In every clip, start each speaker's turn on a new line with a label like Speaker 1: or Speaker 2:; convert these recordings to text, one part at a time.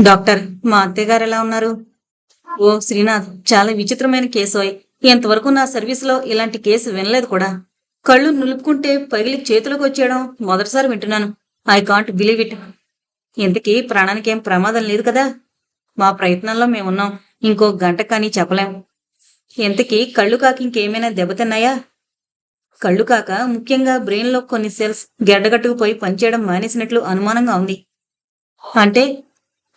Speaker 1: Doctor మా అత్తయ్య గారు ఎలా ఉన్నారు? ఓ శ్రీనాథ్ చాలా విచిత్రమైన కేసు ఇంతవరకు నా సర్వీస్లో ఇలాంటి కేసు వినలేదు కూడా. కళ్ళు నులుపుకుంటే పగిలి చేతులకు వచ్చేయడం మొదటిసారి వింటున్నాను. I can't believe it. ఇంతకీ ప్రాణానికి ఏం ప్రమాదం లేదు కదా? మా ప్రయత్నంలో మేమున్నాం. ఇంకో గంట కానీ చెప్పలేం. ఇంతకీ కళ్ళు కాక ఇంకేమైనా దెబ్బతిన్నాయా? కళ్ళు కాక ముఖ్యంగా బ్రెయిన్లో కొన్ని సెల్స్ గెడ్డగట్టుకుపోయి పనిచేయడం మానేసినట్లు అనుమానంగా ఉంది. అంటే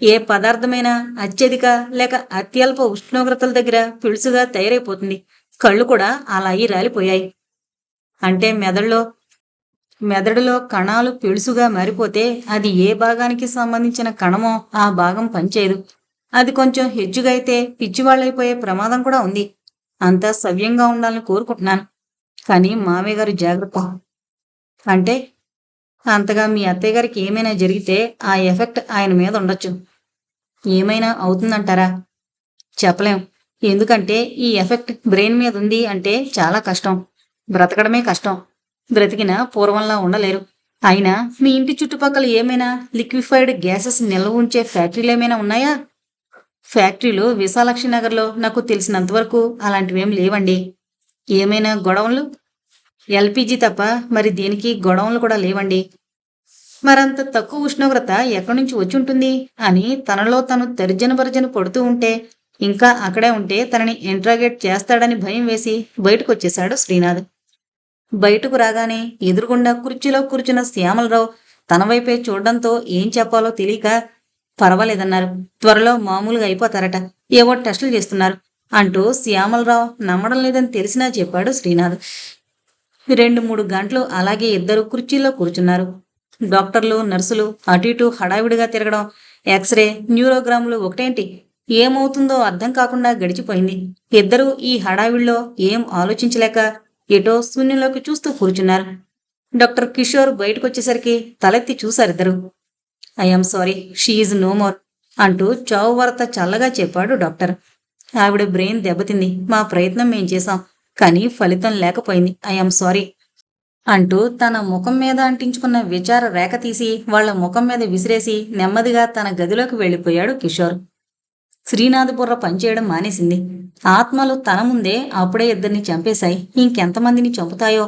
Speaker 1: ఏ పదార్థమైనా అత్యధిక లేక అత్యల్ప ఉష్ణోగ్రతల దగ్గర పిలుసుగా తయారైపోతుంది. కళ్ళు కూడా అలా అయి రాలిపోయాయి. అంటే మెదడులో మెదడులో కణాలు పిలుసుగా మారిపోతే అది ఏ భాగానికి సంబంధించిన కణమో ఆ భాగం పనిచేయదు. అది కొంచెం హెచ్చుగా అయితే పిచ్చివాళ్ళైపోయే ప్రమాదం కూడా ఉంది. అంతా సవ్యంగా ఉండాలని కోరుకుంటున్నాను. కానీ మామయ్య గారు జాగ్రత్త. అంటే అంతగా మీ అత్తయ్య గారికి ఏమైనా జరిగితే ఆ ఎఫెక్ట్ ఆయన మీద ఉండొచ్చు. ఏమైనా అవుతుందంటారా? చెప్పలేం. ఎందుకంటే ఈ ఎఫెక్ట్ బ్రెయిన్ మీద ఉంది అంటే చాలా కష్టం. బ్రతకడమే కష్టం. బ్రతికిన పూర్వంలా ఉండలేరు. అయినా మీ ఇంటి చుట్టుపక్కల ఏమైనా లిక్విఫైడ్ గ్యాసెస్ నిల్వ ఉంచే ఫ్యాక్టరీలు ఏమైనా ఉన్నాయా? ఫ్యాక్టరీలు విశాలక్షి నగర్లో నాకు తెలిసినంతవరకు అలాంటివేం లేవండి. ఏమైనా గొడవలు? ఎల్పిజి తప్ప మరి దీనికి గొడవలు కూడా లేవండి. మరంత తక్కువ ఉష్ణోగ్రత ఎక్కడి నుంచి వచ్చి ఉంటుంది అని తనలో తను తర్జన భర్జన పడుతూ ఉంటే ఇంకా అక్కడే ఉంటే తనని ఇంట్రాగేట్ చేస్తాడని భయం వేసి బయటకు వచ్చేశాడు శ్రీనాథ్. బయటకు రాగానే ఎదురుగుండా కుర్చీలో కూర్చున్న శ్యామలరావు తన వైపే చూడడంతో ఏం చెప్పాలో తెలియక పర్వాలేదన్నారు. త్వరలో మామూలుగా అయిపోతారట. ఏవో టెస్టులు చేస్తున్నారు అంటూ శ్యామలరావు నమ్మడం లేదని తెలిసినా చెప్పాడు శ్రీనాథ్. రెండు మూడు గంటలు అలాగే ఇద్దరు కుర్చీలో కూర్చున్నారు. డాక్టర్లు నర్సులు అటు ఇటు హడావిడిగా తిరగడం ఎక్స్రే న్యూరోగ్రాములు ఒకటేంటి? ఏమవుతుందో అర్థం కాకుండా గడిచిపోయింది. ఇద్దరూ ఈ హడావిడిలో ఏం ఆలోచించలేక ఎటో శూన్యంలోకి చూస్తూ కూర్చున్నారు. డాక్టర్ కిషోర్ బయటకొచ్చేసరికి తలెత్తి చూశారిద్దరు I'm sorry she is no more అంటూ చావు వార్త చల్లగా చెప్పాడు డాక్టర్. ఆవిడ బ్రెయిన్ దెబ్బతింది. మా ప్రయత్నం మేం చేశాం. కానీ ఫలితం లేకపోయింది. ఐఎమ్ సారీ అంటూ తన ముఖం మీద అంటించుకున్న విచార రేఖ తీసి వాళ్ళ ముఖం మీద విసిరేసి నెమ్మదిగా తన గదిలోకి వెళ్ళిపోయాడు కిషోర్. శ్రీనాథ్ బుర్ర పనిచేయడం మానేసింది. ఆత్మలు తన ముందే అప్పుడే ఇద్దరిని చంపేశాయి. ఇంకెంతమందిని చంపుతాయో?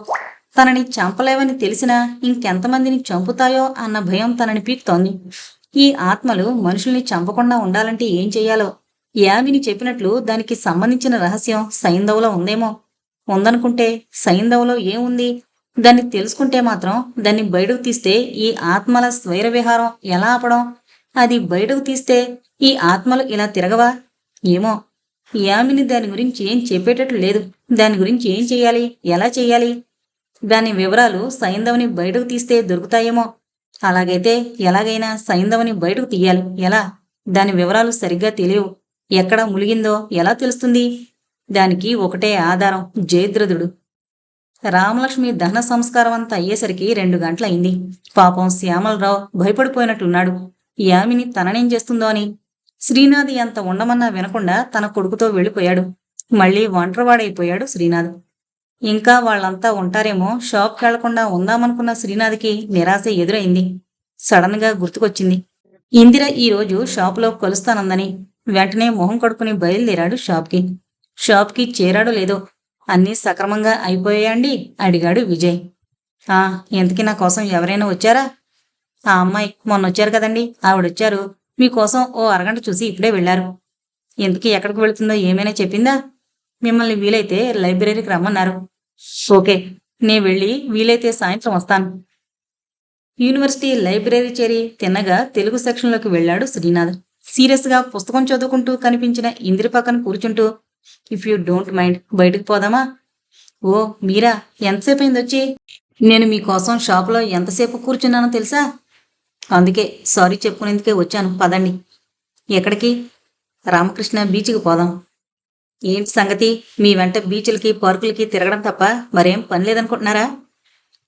Speaker 1: తనని చంపలేవని తెలిసినా ఇంకెంతమందిని చంపుతాయో అన్న భయం తనని పీక్తోంది. ఈ ఆత్మలు మనుషుల్ని చంపకుండా ఉండాలంటే ఏం చెయ్యాలో యామిని చెప్పినట్లు దానికి సంబంధించిన రహస్యం సైంధవులో ఉందేమో? ఉందనుకుంటే సైంధవులో ఏముంది? దాన్ని తెలుసుకుంటే మాత్రం దాన్ని బయటకు తీస్తే ఈ ఆత్మల స్వైర విహారం ఎలా ఆపడం? అది బయటకు తీస్తే ఈ ఆత్మలు ఇలా తిరగవా? ఏమో. యామిని దాని గురించి ఏం చెప్పేటట్లు లేదు. దాని గురించి ఏం చెయ్యాలి? ఎలా చెయ్యాలి? దాని వివరాలు సైంధవని బయటకు తీస్తే దొరుకుతాయేమో. అలాగైతే ఎలాగైనా సైంధవుని బయటకు తీయాలి. ఎలా? దాని వివరాలు సరిగ్గా తెలియవు. ఎక్కడ ములిగిందో ఎలా తెలుస్తుంది? దానికి ఒకటే ఆధారం జయద్రథుడు. రామలక్ష్మి దహన సంస్కారం అంతా అయ్యేసరికి రెండు గంటలయింది. పాపం శ్యామలరావు భయపడిపోయినట్లున్నాడు. యామిని తననేం చేస్తుందో అని. శ్రీనాథ్ అంత ఉండమన్నా వినకుండా తన కొడుకుతో వెళ్ళిపోయాడు. మళ్ళీ ఒంటరివాడైపోయాడు శ్రీనాథ్. ఇంకా వాళ్ళంతా ఉంటారేమో షాప్కి వెళ్ళకుండా ఉందామనుకున్న శ్రీనాథ్కి నిరాశ ఎదురైంది. సడన్గా గుర్తుకొచ్చింది. ఇందిర ఈ రోజు షాపులో కలుస్తానందని. వెంటనే మొహం కడుక్కుని బయలుదేరాడు షాప్కి. షాప్కి చేరాడో లేదో అన్నీ సక్రమంగా అయిపోయాయండి అడిగాడు విజయ్. ఆ ఎంతకి నా కోసం ఎవరైనా వచ్చారా? ఆ అమ్మాయి మొన్న వచ్చారు కదండి ఆవిడొచ్చారు. మీకోసం ఓ అరగంట చూసి ఇప్పుడే వెళ్ళారు. ఎందుకు ఎక్కడికి వెళుతుందో ఏమైనా చెప్పిందా? మిమ్మల్ని వీలైతే లైబ్రరీకి రమ్మన్నారు. ఓకే నే వెళ్ళి వీలైతే సాయంత్రం వస్తాను. యూనివర్సిటీ లైబ్రరీ చేరి తిన్నగా తెలుగు సెక్షన్లోకి వెళ్ళాడు శ్రీనాథ్. సీరియస్గా పుస్తకం చదువుకుంటూ కనిపించిన ఇందిరి పక్కన కూర్చుంటూ ఇఫ్ యూ డోంట్ మైండ్ బయటకు పోదామా? ఓ మీరా ఎంతసేపు అయింది వచ్చి? నేను మీకోసం షాప్లో ఎంతసేపు కూర్చున్నానో తెలుసా? అందుకే సారీ చెప్పుకునేందుకే వచ్చాను. పదండి. ఎక్కడికి? రామకృష్ణ బీచ్కి పోదాం. ఏంటి సంగతి? మీ వెంట బీచ్లకి పార్కులకి తిరగడం తప్ప మరేం పని లేదనుకుంటున్నారా?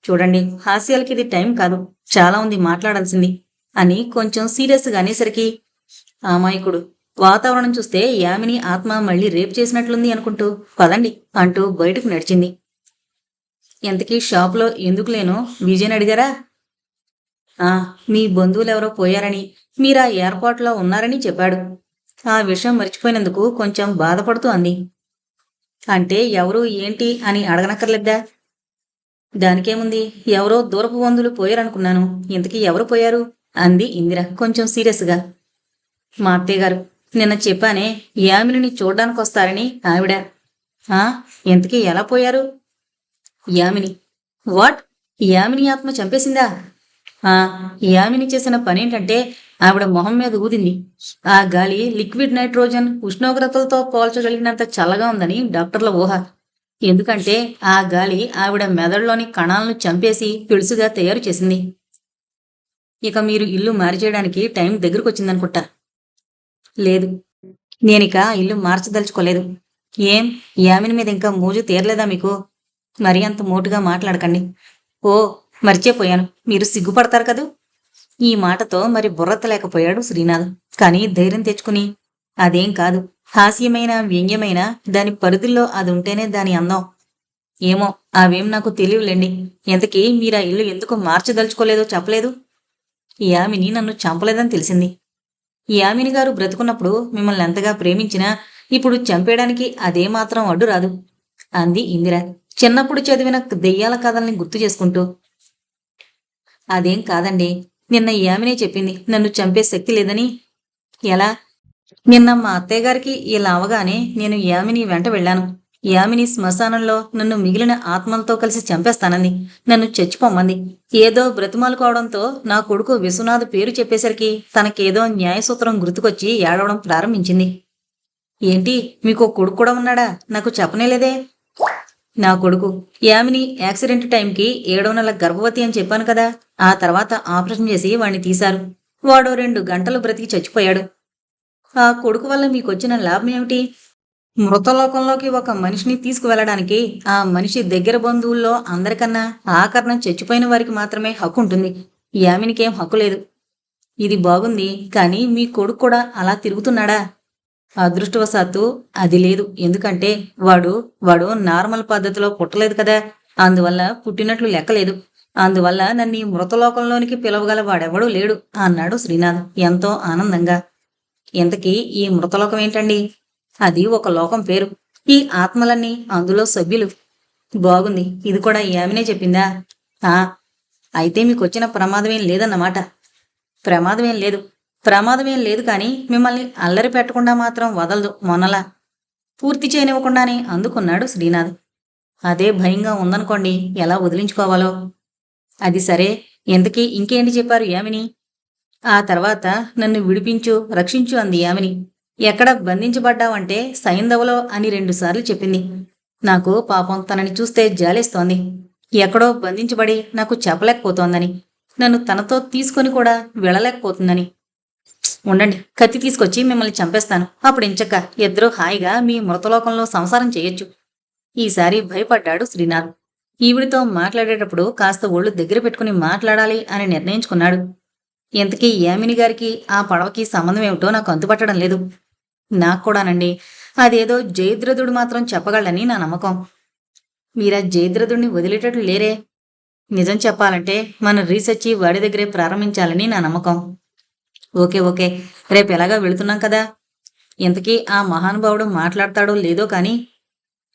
Speaker 1: చూడండి హాస్యాలకి ఇది టైం కాదు. చాలా ఉంది మాట్లాడాల్సింది. అని కొంచెం సీరియస్గా అనేసరికి అమాయకుడు వాతావరణం చూస్తే యామిని ఆత్మ మళ్ళీ రేపు చేసినట్లుంది అనుకుంటూ పదండి అంటూ బయటకు నడిచింది. ఎంతకీ షాప్లో ఎందుకు లేను విజయన్ అడిగారా? ఆ మీ బంధువులెవరో పోయారని మీరా ఏర్పాట్లో ఉన్నారని చెప్పాడు. ఆ విషయం మర్చిపోయినందుకు కొంచెం బాధపడుతూ అంది. అంటే ఎవరు ఏంటి అని అడగనక్కర్లేద్దా దానికేముంది? ఎవరో దూరపు బంధువులు పోయారనుకున్నాను. ఇంతకీ ఎవరు పోయారు? అంది ఇందిర కొంచెం సీరియస్గా. మా అత్తయ్య గారు నిన్న చెప్పానే యామినిని చూడ్డానికి వస్తారని ఆవిడ. ఆ? ఇంతకీ ఎలా పోయారు? యామిని వాట్? యామిని ఆత్మ చంపేసిందా? ఆ యామిని చేసిన పనేంటంటే ఆవిడ మొహం మీద ఊదింది. ఆ గాలి లిక్విడ్ నైట్రోజన్ ఉష్ణోగ్రతలతో పోల్చగలిగినంత చల్లగా ఉందని డాక్టర్ల ఊహ. ఎందుకంటే ఆ గాలి ఆవిడ మెదడులోని కణాలను చంపేసి పిలుసుగా తయారు చేసింది. ఇక మీరు ఇల్లు మార్చేయడానికి టైం దగ్గరకు వచ్చిందనుకుంటా లేదు. నేనిక ఇల్లు మార్చదలుచుకోలేదు. ఏం? యామిని మీద ఇంకా మూజు తీరలేదా మీకు? మరీ అంత మోటుగా మాట్లాడకండి. ఓ మర్చిపోయాను. మీరు సిగ్గుపడతారు కదూ? ఈ మాటతో మరి బుర్రతలేకపోయాడు శ్రీనాథ్. కానీ ధైర్యం తెచ్చుకుని అదేం కాదు. హాస్యమైన వ్యంగ్యమైన దాని పరిధుల్లో అది ఉంటేనే దాని అందం. ఏమో అవేం నాకు తెలియలేండి. ఎంతకీ మీరు ఆ ఇల్లు ఎందుకు మార్చదలుచుకోలేదో చెప్పలేదు. యామిని నన్ను చంపలేదని తెలిసింది. యామిని గారు బ్రతుకున్నప్పుడు మిమ్మల్ని ఎంతగా ప్రేమించినా ఇప్పుడు చంపేయడానికి అదే మాత్రం అడ్డు రాదు. అంది ఇందిర. చిన్నప్పుడు చదివిన దెయ్యాల కథల్ని గుర్తు చేసుకుంటూ. అదేం కాదండి. నిన్న యామినే చెప్పింది. నన్ను చంపే శక్తి లేదని. ఎలా? నిన్న మా అత్తయ్య గారికి ఇలా అవగానే నేను యామిని వెంట వెళ్ళాను. యామిని శ్మశానంలో నన్ను మిగిలిన ఆత్మలతో కలిసి చంపేస్తానంది నన్ను చచ్చిపోమ్మంది ఏదో బ్రతిమాలుకోవడంతో నా కొడుకు విశ్వనాథ్ పేరు చెప్పేసరికి తనకేదో న్యాయసూత్రం గుర్తుకొచ్చి ఏడవడం ప్రారంభించింది. ఏంటి మీకు కొడుకు కూడా ఉన్నాడా? నాకు చెప్పనేలేదే నా కొడుకు యామిని యాక్సిడెంట్ టైంకి ఏడో నెల గర్భవతి అని చెప్పాను కదా ఆ తర్వాత ఆపరేషన్ చేసి వాణ్ణి తీశారు. వాడు రెండు గంటలు బ్రతికి చచ్చిపోయాడు. ఆ కొడుకు వల్ల మీకొచ్చిన లాభం ఏమిటి మృతలోకంలోకి ఒక మనిషిని తీసుకువెళ్ళడానికి ఆ మనిషి దగ్గర బంధువుల్లో అందరికన్నా ఆకరణం చచ్చిపోయిన వారికి మాత్రమే హక్కు ఉంటుంది. యామినికేం హక్కు లేదు. ఇది బాగుంది కానీ మీ కొడుకు కూడా అలా తిరుగుతున్నాడా? అదృష్టవశాత్తు అది లేదు. ఎందుకంటే వాడు వాడు నార్మల్ పద్ధతిలో పుట్టలేదు కదా. అందువల్ల పుట్టినట్లు లెక్కలేదు. అందువల్ల నన్ను ఈ మృతలోకంలోనికి పిలవగల వాడెవడూ లేడు అన్నాడు శ్రీనాథ్ ఎంతో ఆనందంగా. ఇంతకీ ఈ మృతలోకం ఏంటండి? అది ఒక లోకం పేరు. ఈ ఆత్మలన్నీ అందులో సభ్యులు. బాగుంది. ఇది కూడా యామినే చెప్పిందా? ఆ అయితే మీకు వచ్చిన ప్రమాదమేం లేదన్నమాట. ప్రమాదమేం లేదు. ప్రమాదమేం లేదు కానీ మిమ్మల్ని అల్లరి పెట్టకుండా మాత్రం వదలదు మొన్నలా. పూర్తి చేయనివ్వకుండానే అందుకున్నాడు శ్రీనాథ్. అదే భయంగా ఉందనుకోండి ఎలా వదిలించుకోవాలో? అది సరే. ఇంతకీ ఇంకేంటి చెప్పారు యామిని? ఆ తర్వాత నన్ను విడిపించు రక్షించు అంది యామిని. ఎక్కడ బంధించబడ్డావంటే సైంధవలో అని రెండుసార్లు చెప్పింది. నాకు పాపం తనని చూస్తే జాలేస్తోంది. ఎక్కడో బంధించబడి నాకు చెప్పలేకపోతోందని నన్ను తనతో తీసుకొని కూడా వెళ్ళలేకపోతుందని. ఉండండి కత్తి తీసుకొచ్చి మిమ్మల్ని చంపేస్తాను. అప్పుడు ఇంచక్క ఇద్దరూ హాయిగా మీ మృతలోకంలో సంసారం చేయొచ్చు. ఈసారి భయపడ్డాడు శ్రీనాథ్. ఈవిడితో మాట్లాడేటప్పుడు కాస్త ఒళ్ళు దగ్గర పెట్టుకుని మాట్లాడాలి అని నిర్ణయించుకున్నాడు. ఇంతకీ యామిని గారికి ఆ పడవకి సంబంధం ఏమిటో నాకు అంతుపట్టడం లేదు. నాకు కూడానండి అదేదో జయద్రథుడు మాత్రం చెప్పగలని నా నమ్మకం. మీరా జయద్రథుడిని వదిలేటట్లు లేరే? నిజం చెప్పాలంటే మన రీసెర్చ్ వాడి దగ్గరే ప్రారంభించాలని నా నమ్మకం. Okay okay. రేపు ఎలాగా వెళుతున్నాం కదా? ఇంతకీ ఆ మహానుభావుడు మాట్లాడతాడో లేదో కానీ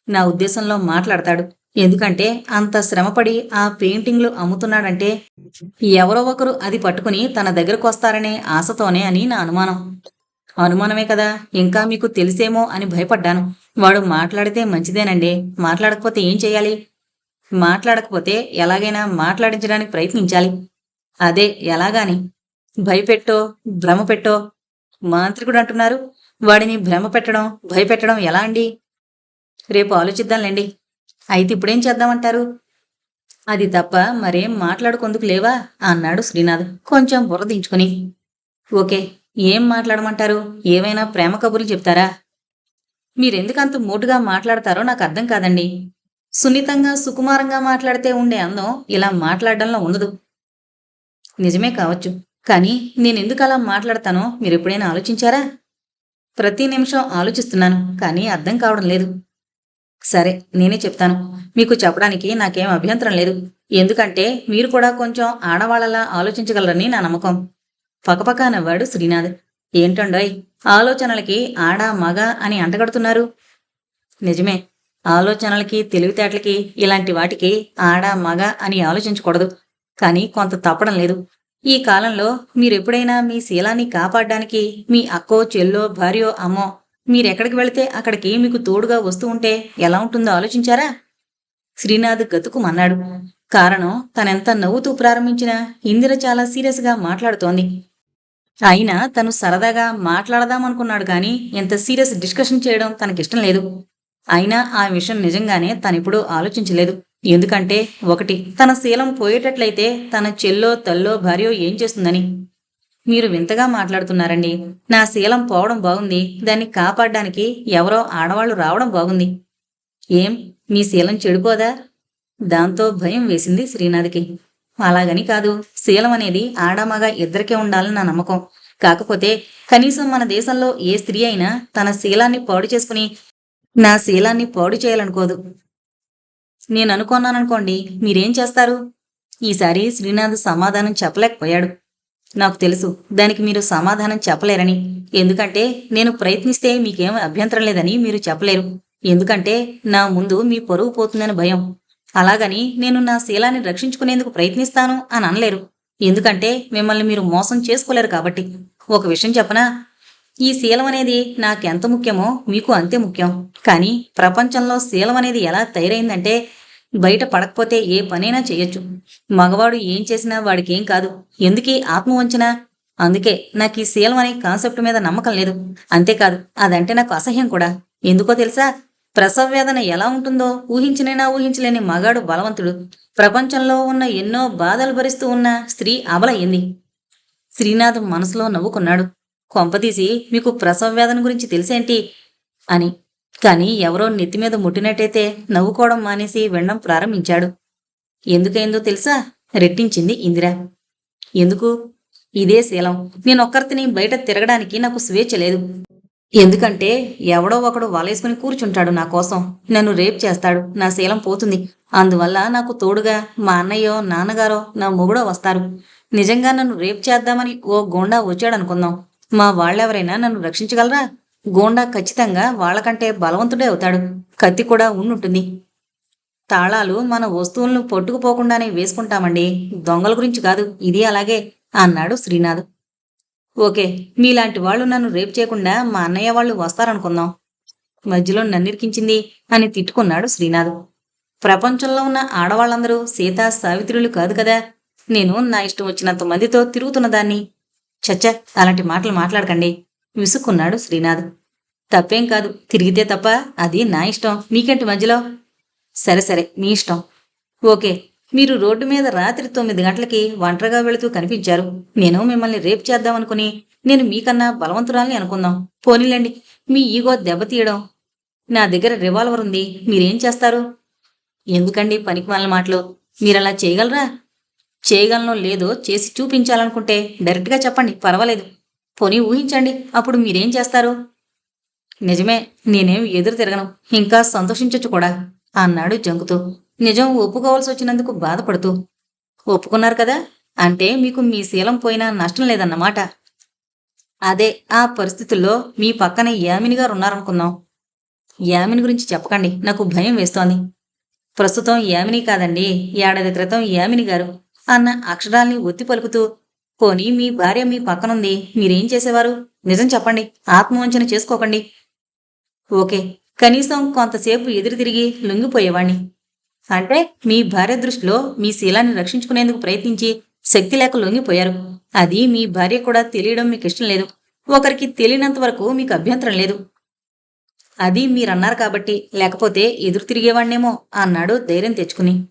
Speaker 1: నా ఉద్దేశంలో మాట్లాడతాడు. ఎందుకంటే అంత శ్రమపడి ఆ పెయింటింగ్లు అమ్ముతున్నాడంటే ఎవరో ఒకరు అది పట్టుకుని తన దగ్గరకు వస్తారనే ఆశతోనే అని నా అనుమానం. అనుమానమే కదా? ఇంకా మీకు తెలిసేమో అని భయపడ్డాను. వాడు మాట్లాడితే మంచిదేనండి. మాట్లాడకపోతే ఏం చేయాలి? మాట్లాడకపోతే ఎలాగైనా మాట్లాడించడానికి ప్రయత్నించాలి. అదే ఎలాగాని? భయపెట్టో భ్రమ పెట్టో మాంత్రికుడు అంటున్నారు. వాడిని భ్రమ పెట్టడం భయపెట్టడం ఎలా అండి? రేపు ఆలోచిద్దాంలేండి. అయితే ఇప్పుడేం చేద్దామంటారు? అది తప్ప మరేం మాట్లాడుకుందుకు లేవా? అన్నాడు శ్రీనాథ్. కొంచెం బుర్రదించుకుని ఓకే. ఏం మాట్లాడమంటారు? ఏమైనా ప్రేమ కబుర్లు చెప్తారా? మీరెందుకంత మోటుగా మాట్లాడతారో నాకు అర్థం కాదండి. సున్నితంగా సుకుమారంగా మాట్లాడితే ఉండే అందం ఇలా మాట్లాడడంలో ఉండదు. నిజమే కావచ్చు. కానీ నేనెందుకు అలా మాట్లాడతానో మీరు ఎప్పుడైనా ఆలోచించారా? ప్రతి నిమిషం ఆలోచిస్తున్నాను కానీ అర్థం కావడం లేదు. సరే నేనే చెప్తాను. మీకు చెప్పడానికి నాకేం అభ్యంతరం లేదు. ఎందుకంటే మీరు కూడా కొంచెం ఆడవాళ్ళలా ఆలోచించగలరని నా నమ్మకం. పకపక నవ్వాడు శ్రీనాథ్. ఏంటండోయ్? ఆలోచనలకి ఆడ మగ అని అంటగడుతున్నారు. నిజమే. ఆలోచనలకి తెలివితేటలకి ఇలాంటి వాటికి ఆడ మగ అని ఆలోచించకూడదు. కానీ కొంత తప్పడం లేదు. ఈ కాలంలో మీరెప్పుడైనా మీ శీలాన్ని కాపాడడానికి మీ అక్కో చెల్లో భార్యో అమ్మో మీరెక్కడికి వెళితే అక్కడికి మీకు తోడుగా వస్తూ ఉంటే ఎలా ఉంటుందో ఆలోచించారా? శ్రీనాథ్ గతుకుమన్నాడు. కారణం తనెంత నవ్వుతూ ప్రారంభించినా ఇందిర చాలా సీరియస్గా మాట్లాడుతోంది. అయినా తను సరదాగా మాట్లాడదామనుకున్నాడు కానీ ఇంత సీరియస్ డిస్కషన్ చేయడం తనకిష్టం లేదు. అయినా ఆ విషయం నిజంగానే తనిప్పుడు ఆలోచించలేదు. ఎందుకంటే ఒకటి తన శీలం పోయేటట్లయితే తన చెల్లో తల్లో భార్యో ఏం చేస్తుందని. మీరు వింతగా మాట్లాడుతున్నారండి. నా శీలం పోవడం బాగుంది. దాన్ని కాపాడడానికి ఎవరో ఆడవాళ్ళు రావడం బాగుంది. ఏం? మీ శీలం చెడిపోదా? దాంతో భయం వేసింది శ్రీనాథ్కి. అలాగని కాదు. శీలం అనేది ఆడమగ ఇద్దరికే ఉండాలని నా నమ్మకం. కాకపోతే కనీసం మన దేశంలో ఏ స్త్రీ అయినా తన శీలాన్ని పాడు చేసుకుని నా శీలాన్ని పాడు చేయాలనుకోదు. నేను అనుకున్నాననుకోండి మీరేం చేస్తారు? ఈసారి శ్రీనాథ్ సమాధానం చెప్పలేకపోయాడు. నాకు తెలుసు దానికి మీరు సమాధానం చెప్పలేరని. ఎందుకంటే నేను ప్రయత్నిస్తే మీకేం అభ్యంతరం లేదని మీరు చెప్పలేరు. ఎందుకంటే నా ముందు మీ పొరుగు పోతుందని భయం. అలాగని నేను నా శీలాన్ని రక్షించుకునేందుకు ప్రయత్నిస్తాను అని అనలేరు. ఎందుకంటే మిమ్మల్ని మీరు మోసం చేసుకోలేరు కాబట్టి. ఒక విషయం చెప్పనా? ఈ శీలం అనేది నాకెంత ముఖ్యమో మీకు అంతే ముఖ్యం. కానీ ప్రపంచంలో శీలం అనేది ఎలా తయారైందంటే బయట పడకపోతే ఏ పనైనా చేయొచ్చు. మగవాడు ఏం చేసినా వాడికేం కాదు. ఎందుకీ ఆత్మవంచన? అందుకే నాకు ఈ శీలం అనే కాన్సెప్ట్ మీద నమ్మకం లేదు. అంతేకాదు అదంటే నాకు అసహ్యం కూడా. ఎందుకో తెలుసా? ప్రసవ వేదన ఎలా ఉంటుందో ఊహించినైనా ఊహించలేని మగాడు బలవంతుడు. ప్రపంచంలో ఉన్న ఎన్నో బాధలు భరిస్తూ ఉన్న స్త్రీ అబలయ్యింది. శ్రీనాథ్ మనసులో నవ్వుకున్నాడు. కొంపతీసి మీకు ప్రసవ వేదన గురించి తెలిసేంటి? అని. కానీ ఎవరో నెత్తి మీద ముట్టినట్టయితే నవ్వుకోవడం మానేసి వినడం ప్రారంభించాడు. ఎందుకైందో తెలుసా? రెట్టించింది ఇందిర. ఎందుకు? ఇదే శీలం. నేనొక్కరిని బయట తిరగడానికి నాకు స్వేచ్ఛ లేదు. ఎందుకంటే ఎవడో ఒకడు వలేసుకుని కూర్చుంటాడు నా కోసం. నన్ను రేప్ చేస్తాడు. నా శీలం పోతుంది. అందువల్ల నాకు తోడుగా మా అన్నయ్యో నాన్నగారో నా మొగుడో వస్తారు. నిజంగా నన్ను రేప్ చేద్దామని ఓ గోండా వచ్చాడనుకుందాం. మా వాళ్ళెవరైనా నన్ను రక్షించగలరా? గోండా ఖచ్చితంగా వాళ్ళకంటే బలవంతుడే అవుతాడు. కత్తి కూడా ఉండుంటుంది తాళాలు మన వస్తువులను పట్టుకుపోకుండానే వేసుకుంటామండి. దొంగల గురించి కాదు. ఇది అలాగే అన్నాడు శ్రీనాథ్. ఓకే మీలాంటి వాళ్ళు నన్ను రేపు చేయకుండా మా అన్నయ్య వాళ్ళు వస్తారనుకుందాం. మధ్యలో నన్నిరికించింది అని తిట్టుకున్నాడు శ్రీనాథ్. ప్రపంచంలో ఉన్న ఆడవాళ్ళందరూ సీత సావిత్రులు కాదు కదా. నేను నా ఇష్టం వచ్చినంత మందితో తిరుగుతున్న దాన్ని. చచ్చ అలాంటి మాటలు మాట్లాడకండి విసుక్కున్నాడు శ్రీనాథ్. తప్పేం కాదు తిరిగితే తప్ప అది నా ఇష్టం. మీకేంటి మధ్యలో? సరే సరే మీ ఇష్టం. ఓకే మీరు రోడ్డు మీద రాత్రి తొమ్మిది గంటలకి ఒంటరిగా వెళుతూ కనిపించారు. నేను మిమ్మల్ని రేపు చేద్దామనుకుని నేను మీకన్నా బలవంతురాలని అనుకుందాం. పోనీలేండి మీ ఈగో దెబ్బతీయడం నా దగ్గర రివాల్వర్ ఉంది మీరేం చేస్తారు? ఎందుకండి పనికి వాళ్ళ మాటలు? మీరలా చేయగలరా? చేయగలనో లేదో చేసి చూపించాలనుకుంటే డైరెక్ట్గా చెప్పండి పర్వాలేదు. పోనీ ఊహించండి అప్పుడు మీరేం చేస్తారు? నిజమే నేనేం ఎదురు తిరగను ఇంకా సంతోషించొచ్చు కూడా అన్నాడు జంకుతూ. నిజం ఒప్పుకోవాల్సి వచ్చినందుకు బాధపడుతూ ఒప్పుకున్నారు కదా అంటే మీకు మీ శీలం పోయినా నష్టం లేదన్నమాట. అదే ఆ పరిస్థితుల్లో మీ పక్కన యామిని గారు ఉన్నారనుకుందాం యామిని గురించి చెప్పకండి నాకు భయం వేస్తోంది. ప్రస్తుతం యామిని కాదండి ఏడాది క్రితం యామిని గారు అన్న అక్షరాల్ని ఒత్తి పలుకుతూ పోనీ మీ భార్య మీ పక్కనుంది మీరేం చేసేవారు? నిజం చెప్పండి ఆత్మవంచన చేసుకోకండి. ఓకే కనీసం కొంతసేపు ఎదురు తిరిగి లొంగిపోయేవాణ్ణి. అంటే మీ భార్య దృష్టిలో మీ శీలాన్ని రక్షించుకునేందుకు ప్రయత్నించి శక్తి లేక లొంగిపోయారు. అది మీ భార్య కూడా తెలియడం మీకు ఇష్టం లేదు. ఒకరికి తెలియనంత వరకు మీకు అభ్యంతరం లేదు. అది మీరన్నారు కాబట్టి లేకపోతే ఎదురు తిరిగేవాణ్ణేమో అన్నాడు ధైర్యం తెచ్చుకుని.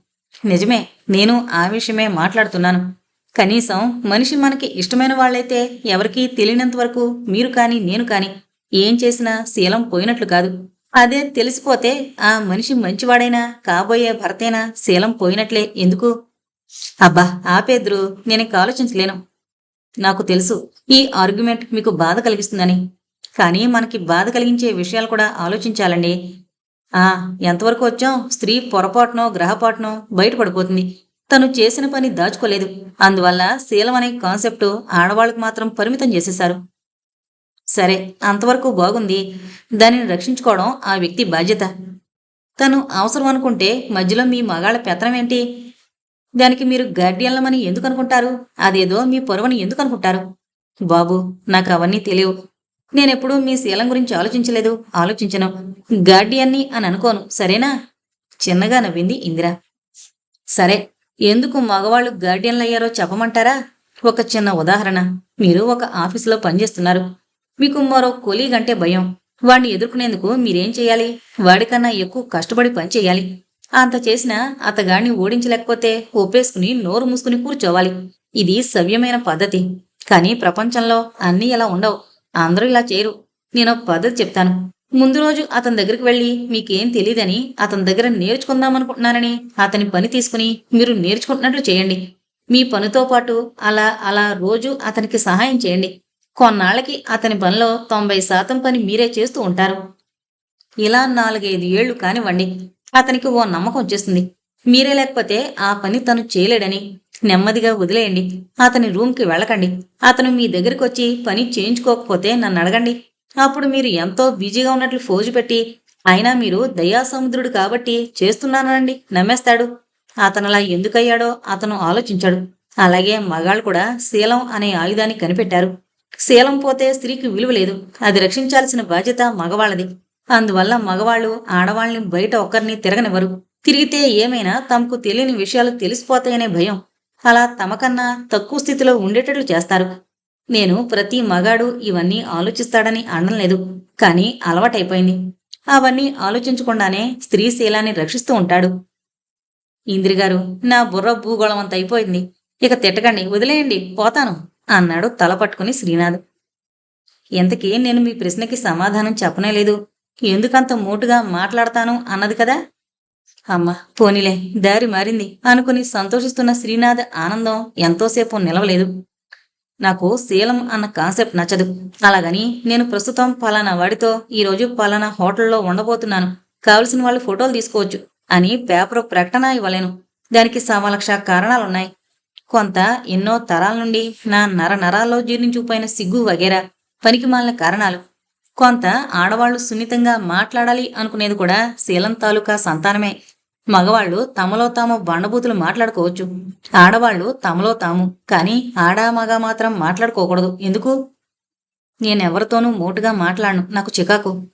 Speaker 1: నిజమే నేను ఆ విషయమే మాట్లాడుతున్నాను. కనీసం మనిషి మనకి ఇష్టమైన వాళ్ళైతే ఎవరికీ తెలియనంత వరకు మీరు కానీ నేను కానీ ఏం చేసినా శీలం పోయినట్లు కాదు. అదే తెలిసిపోతే ఆ మనిషి మంచివాడైనా కాబోయే భర్తైనా శీలం పోయినట్లే ఎందుకు? అబ్బా ఆపేద్రు నేనింక ఆలోచించలేను. నాకు తెలుసు ఈ ఆర్గ్యుమెంట్ మీకు బాధ కలిగిస్తుందని. కానీ మనకి బాధ కలిగించే విషయాలు కూడా ఆలోచించాలండి. ఆ ఎంతవరకు వచ్చాం? స్త్రీ పొరపాటునో గ్రహపాటునో బయటపడిపోతుంది. తను చేసిన పని దాచుకోలేదు. అందువల్ల శీలం అనే కాన్సెప్ట్ ఆడవాళ్ళకు మాత్రం పరిమితం చేసేశారు. సరే అంతవరకు బాగుంది. దానిని రక్షించుకోవడం ఆ వ్యక్తి బాధ్యత. తను అవసరం అనుకుంటే మధ్యలో మీ మగాళ్ళ పెత్తనం ఏంటి? దానికి మీరు గార్డియన్లమని ఎందుకు అనుకుంటారు? అదేదో మీ పొరవని ఎందుకు అనుకుంటారు? బాబు నాకు అవన్నీ తెలియవు. నేనెప్పుడూ మీ శీలం గురించి ఆలోచించలేదు ఆలోచించను. గార్డియన్ని అని అనుకోను సరేనా? చిన్నగా నవ్వింది ఇందిర. సరే ఎందుకు మగవాళ్ళు గార్డియన్లు అయ్యారో చెప్పమంటారా? ఒక చిన్న ఉదాహరణ. మీరు ఒక ఆఫీసులో పనిచేస్తున్నారు. మీకు మరో కొలీగ్ అంటే భయం. వాడిని ఎదుర్కొనేందుకు మీరేం చేయాలి? వాడికన్నా ఎక్కువ కష్టపడి పని చేయాలి. అంత చేసినా అతగాడిని ఓడించలేకపోతే ఒప్పేసుకుని నోరు మూసుకుని కూర్చోవాలి. ఇది సవ్యమైన పద్ధతి. కానీ ప్రపంచంలో అన్నీ ఇలా ఉండవు. అందరూ ఇలా చేయరు. నేను పద్ధతి చెప్తాను. ముందు రోజు అతని దగ్గరికి వెళ్ళి మీకేం తెలియదని అతని దగ్గర నేర్చుకుందామనుకుంటున్నానని అతని పని తీసుకుని మీరు నేర్చుకుంటున్నట్లు చేయండి. మీ పనితో పాటు అలా అలా రోజు అతనికి సహాయం చేయండి. కొన్నాళ్ళకి అతని పనిలో తొంభై శాతం పని మీరే చేస్తూ ఉంటారు. ఇలా నాలుగైదు ఏళ్ళు కానివ్వండి అతనికి ఓ నమ్మకం వచ్చేస్తుంది. మీరే లేకపోతే ఆ పని తను చేయలేడని నెమ్మదిగా వదిలేయండి. అతని రూమ్కి వెళ్ళకండి. అతను మీ దగ్గరికి వచ్చి పని చేయించుకోకపోతే నన్ను అడగండి. అప్పుడు మీరు ఎంతో బిజీగా ఉన్నట్లు ఫోజు పెట్టి అయినా మీరు దయాసముద్రుడు కాబట్టి చేస్తున్నానండి నమ్మేస్తాడు. అతనలా ఎందుకయ్యాడో అతను ఆలోచించాడు. అలాగే మగాళ్ళు కూడా శీలం అనే ఆయుధాన్ని కనిపెట్టారు. శీలం పోతే స్త్రీకి విలువ లేదు. అది రక్షించాల్సిన బాధ్యత మగవాళ్ళది. అందువల్ల మగవాళ్ళు ఆడవాళ్ళని బయట ఒక్కరిని తిరగనివ్వరు. తిరిగితే ఏమైనా తమకు తెలియని విషయాలు తెలిసిపోతాయనే భయం. అలా తమకన్నా తక్కువ స్థితిలో ఉండేటట్లు చేస్తారు. నేను ప్రతి మగాడు ఇవన్నీ ఆలోచిస్తాడని అనడం లేదు కానీ అలవాటైపోయింది. అవన్నీ ఆలోచించకుండానే స్త్రీ శీలాన్ని రక్షిస్తూ ఉంటాడు. ఇంద్రిగారు నా బుర్ర భూగోళం అంత అయిపోయింది. ఇక తిట్టకండి వదిలేయండి పోతాను. అన్నాడు తల పట్టుకుని శ్రీనాథ్. ఇంతకీ నేను మీ ప్రశ్నకి సమాధానం చెప్పనే లేదు. ఎందుకంత మూటుగా మాట్లాడతాను అన్నది కదా? అమ్మ పోనీలే దారి మారింది అనుకుని సంతోషిస్తున్న శ్రీనాథ్ ఆనందం ఎంతోసేపు నిలవలేదు. నాకు శీలం అన్న కాన్సెప్ట్ నచ్చదు. అలాగని నేను ప్రస్తుతం పలానా వాడితో ఈరోజు పలానా హోటల్లో ఉండబోతున్నాను. కావలసిన వాళ్ళు ఫోటోలు తీసుకోవచ్చు అని పేపర్ ప్రకటన ఇవ్వలేను. దానికి సవలక్ష కారణాలున్నాయి. కొంత ఎన్నో తరాల నుండి నా నర నరాల్లో జీర్ణించుకుపోయిన సిగ్గు వగేరా పనికిమాలిన కారణాలు. కొంత ఆడవాళ్ళు సున్నితంగా మాట్లాడాలి అనుకునేది కూడా శీలం తాలూకా సంతానమే. మగవాళ్ళు తమలో తాము బండబూతులు మాట్లాడుకోవచ్చు. ఆడవాళ్ళు తమలో తాము కానీ ఆడ మగ మాత్రం మాట్లాడుకోకూడదు. ఎందుకు? నేనెవరితోనూ మోటుగా మాట్లాడను. నాకు చికాకు.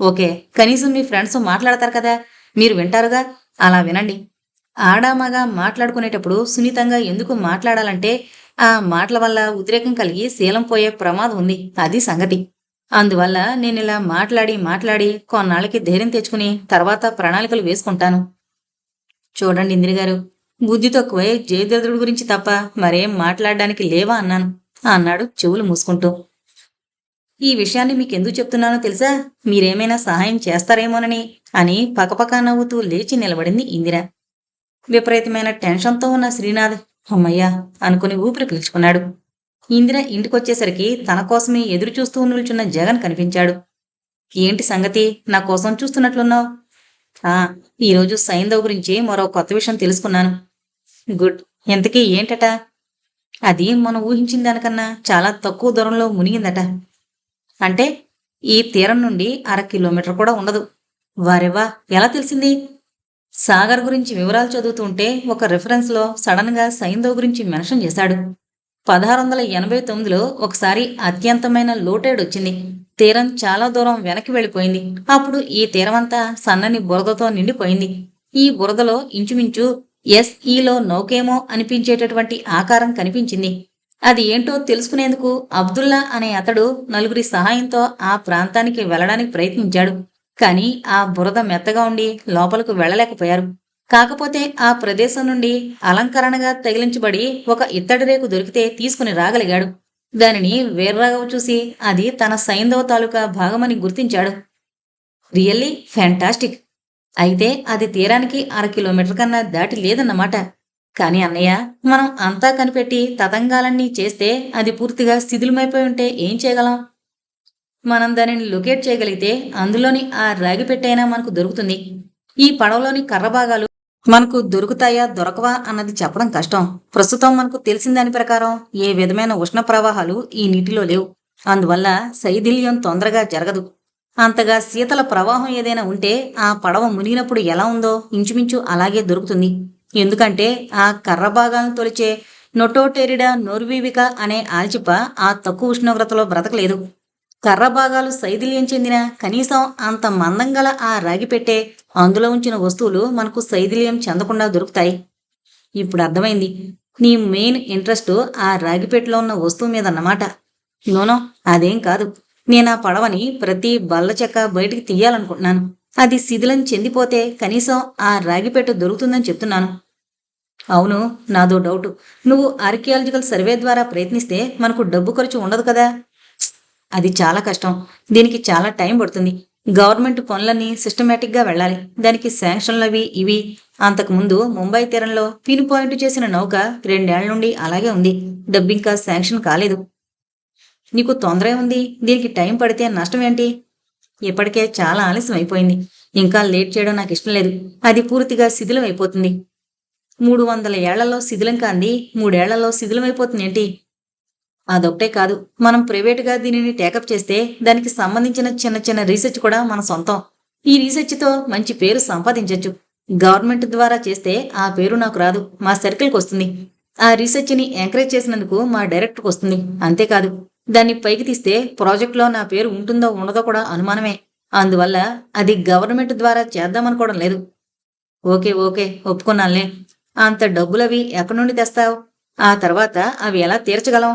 Speaker 1: ఓకే కనీసం మీ ఫ్రెండ్స్ మాట్లాడతారు కదా. మీరు వింటారుగా? అలా వినండి. ఆడా మగ మాట్లాడుకునేటప్పుడు సున్నితంగా ఎందుకు మాట్లాడాలంటే ఆ మాటల వల్ల ఉద్రేకం కలిగి శీలం పోయే ప్రమాదం ఉంది. అది సంగతి. అందువల్ల నేను ఇలా మాట్లాడి మాట్లాడి కొన్నాళ్ళకి ధైర్యం తెచ్చుకుని తర్వాత ప్రణాళికలు వేసుకుంటాను. చూడండి ఇందిరి గారు బుద్ధి తక్కువై జయదరుడు గురించి తప్ప మరేం మాట్లాడడానికి లేవా అన్నాను. అన్నాడు చెవులు మూసుకుంటూ. ఈ విషయాన్ని మీకెందుకు చెప్తున్నానో తెలుసా? మీరేమైనా సహాయం చేస్తారేమోనని అని పకపకా నవ్వుతూ లేచి నిలబడింది ఇందిర. విపరీతమైన టెన్షన్తో ఉన్న శ్రీనాథ్ అమ్మయ్యా అనుకుని ఊపిరి పీల్చుకున్నాడు. ఇందిర ఇంటికొచ్చేసరికి తన కోసమే ఎదురు చూస్తూ నిల్చున్న జగన్ కనిపించాడు. ఏంటి సంగతి? నా కోసం చూస్తున్నట్లున్నావు? ఆ ఈరోజు సైందవ్ గురించి మరో కొత్త విషయం తెలుసుకున్నాను. గుడ్. ఇంతకీ ఏంటట? అది మనం ఊహించిన దానికన్నా చాలా తక్కువ దూరంలో మునిగిందట. అంటే ఈ తీరం నుండి అర కిలోమీటర్ కూడా ఉండదు. వారెవా ఎలా తెలిసింది? సాగర్ గురించి వివరాలు చదువుతుంటే ఒక రెఫరెన్స్లో సడన్గా సైందో గురించి మెన్షన్ చేశాడు. పదహారు వందల ఎనభై తొమ్మిదిలో ఒకసారి అత్యంతమైన లోటేడ్ వచ్చింది. తీరం చాలా దూరం వెనక్కి వెళ్ళిపోయింది. అప్పుడు ఈ తీరమంతా సన్నని బురదతో నిండిపోయింది. ఈ బురదలో ఇంచుమించు ఎస్ఈలో నౌకేమో అనిపించేటటువంటి ఆకారం కనిపించింది. అది ఏంటో తెలుసుకునేందుకు అబ్దుల్లా అనే అతడు నలుగురి సహాయంతో ఆ ప్రాంతానికి వెళ్ళడానికి ప్రయత్నించాడు. కానీ ఆ బురద మెత్తగా ఉండి లోపలకు వెళ్ళలేకపోయారు. కాకపోతే ఆ ప్రదేశం నుండి అలంకరణగా తగిలించబడి ఒక ఇత్తడి రేకు దొరికితే తీసుకుని రాగలిగాడు. దానిని వీర్రాఘవ చూసి అది తన సైంధవ తాలూకా భాగమని గుర్తించాడు. Really fantastic. అయితే అది తీరానికి అర కిలోమీటర్ కన్నా దాటి లేదన్నమాట. కాని అన్నయ్య మనం అంతా కనిపెట్టి తతంగాలన్నీ చేస్తే అది పూర్తిగా శిథిలమైపోయి ఉంటే ఏం చేయగలం? మనం దానిని లొకేట్ చేయగలిగితే అందులోని ఆ రాగి పెట్టైనా మనకు దొరుకుతుంది. ఈ పడవలోని కర్ర భాగాలు మనకు దొరుకుతాయా దొరకవా అన్నది చెప్పడం కష్టం. ప్రస్తుతం మనకు తెలిసిన దాని ప్రకారం ఏ విధమైన ఉష్ణ ప్రవాహాలు ఈ నీటిలో లేవు. అందువల్ల శైథిల్యం తొందరగా జరగదు. అంతగా శీతల ప్రవాహం ఏదైనా ఉంటే ఆ పడవ మునిగినప్పుడు ఎలా ఉందో ఇంచుమించు అలాగే దొరుకుతుంది. ఎందుకంటే ఆ కర్ర భాగాలను తొలిచే నొటోటెరిడా నోర్వీవిక అనే ఆల్చిప ఆ తక్కువ ఉష్ణోగ్రతలో బ్రతకలేదు. కర్ర భాగాలు శైథిల్యం చెందిన కనీసం అంత మందం గల ఆ రాగి పెట్టే అందులో ఉంచిన వస్తువులు మనకు శైథిల్యం చెందకుండా దొరుకుతాయి. ఇప్పుడు అర్థమైంది. నీ మెయిన్ ఇంట్రెస్ట్ ఆ రాగిపెట్టెలో ఉన్న వస్తువు మీద అన్నమాట. నోనో అదేం కాదు. నేను ఆ పడవని ప్రతి బల్ల చెక్క బయటికి తీయాలనుకుంటున్నాను. అది శిథిలం చెందిపోతే కనీసం ఆ రాగిపెట్టు దొరుకుతుందని చెప్తున్నాను. అవును నాదో డౌట్. నువ్వు ఆర్కియాలజికల్ సర్వే ద్వారా ప్రయత్నిస్తే మనకు డబ్బు ఖర్చు ఉండదు కదా? అది చాలా కష్టం. దీనికి చాలా టైం పడుతుంది. గవర్నమెంట్ పనులన్నీ సిస్టమేటిక్గా వెళ్ళాలి. దానికి శాంక్షన్లు అవి ఇవి. అంతకుముందు ముంబై తీరంలో పిన్ పాయింట్ చేసిన నౌక రెండేళ్ళ నుండి అలాగే ఉంది. డబ్బింకా శాంక్షన్ కాలేదు. నీకు తొందర ఉంది. దీనికి టైం పడితే నష్టం ఏంటి? ఇప్పటికే చాలా ఆలస్యం అయిపోయింది. ఇంకా లేట్ చేయడం నాకు ఇష్టం లేదు. అది పూర్తిగా శిథిలం అయిపోతుంది మూడు వందల ఏళ్ళలో శిథిలం కాంది. మూడేళ్ళలో శిథిలం అయిపోతుంది ఏంటి? అదొకటే కాదు. మనం ప్రైవేటుగా దీనిని టేకప్ చేస్తే దానికి సంబంధించిన చిన్న చిన్న రీసెర్చ్ కూడా మన సొంతం. ఈ రీసెర్చ్తో మంచి పేరు సంపాదించొచ్చు. గవర్నమెంట్ ద్వారా చేస్తే ఆ పేరు నాకు రాదు. మా సర్కిల్కి వస్తుంది. ఆ రీసెర్చ్ని ఎంకరేజ్ చేసినందుకు మా డైరెక్టర్కి వస్తుంది. అంతేకాదు దాన్ని పైకి తీస్తే ప్రాజెక్ట్లో నా పేరు ఉంటుందో ఉండదో కూడా అనుమానమే. అందువల్ల అది గవర్నమెంట్ ద్వారా చేద్దామనుకోవడం లేదు. ఓకే ఓకే ఒప్పుకున్నానులే. అంత డబ్బులవి ఎక్కడి నుండి తెస్తావు? ఆ తర్వాత అవి ఎలా తీర్చగలం?